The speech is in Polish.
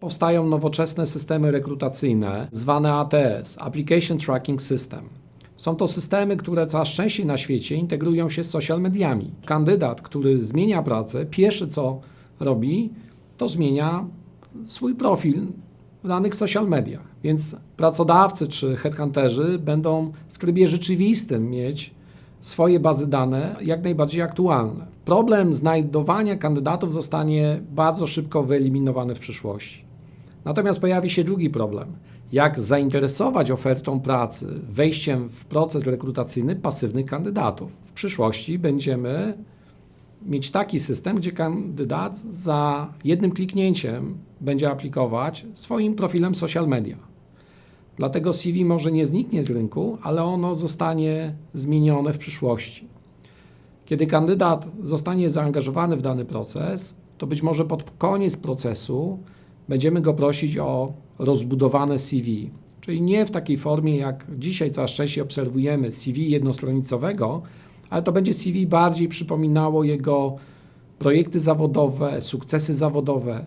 Powstają nowoczesne systemy rekrutacyjne, zwane ATS Application Tracking System. Są to systemy, które coraz częściej na świecie integrują się z social mediami. Kandydat, który zmienia pracę, pierwsze co robi, to zmienia swój profil w danych social mediach. Więc pracodawcy czy headhunterzy będą w trybie rzeczywistym mieć swoje bazy dane jak najbardziej aktualne. Problem znajdowania kandydatów zostanie bardzo szybko wyeliminowany w przyszłości. Natomiast pojawi się drugi problem. Jak zainteresować ofertą pracy, wejściem w proces rekrutacyjny pasywnych kandydatów? W przyszłości będziemy mieć taki system, gdzie kandydat za jednym kliknięciem będzie aplikować swoim profilem social media. Dlatego CV może nie zniknie z rynku, ale ono zostanie zmienione w przyszłości. Kiedy kandydat zostanie zaangażowany w dany proces, to być może pod koniec procesu będziemy go prosić o rozbudowane CV. Czyli nie w takiej formie, jak dzisiaj coraz częściej obserwujemy CV jednostronicowego, ale to będzie CV bardziej przypominało jego projekty zawodowe, sukcesy zawodowe,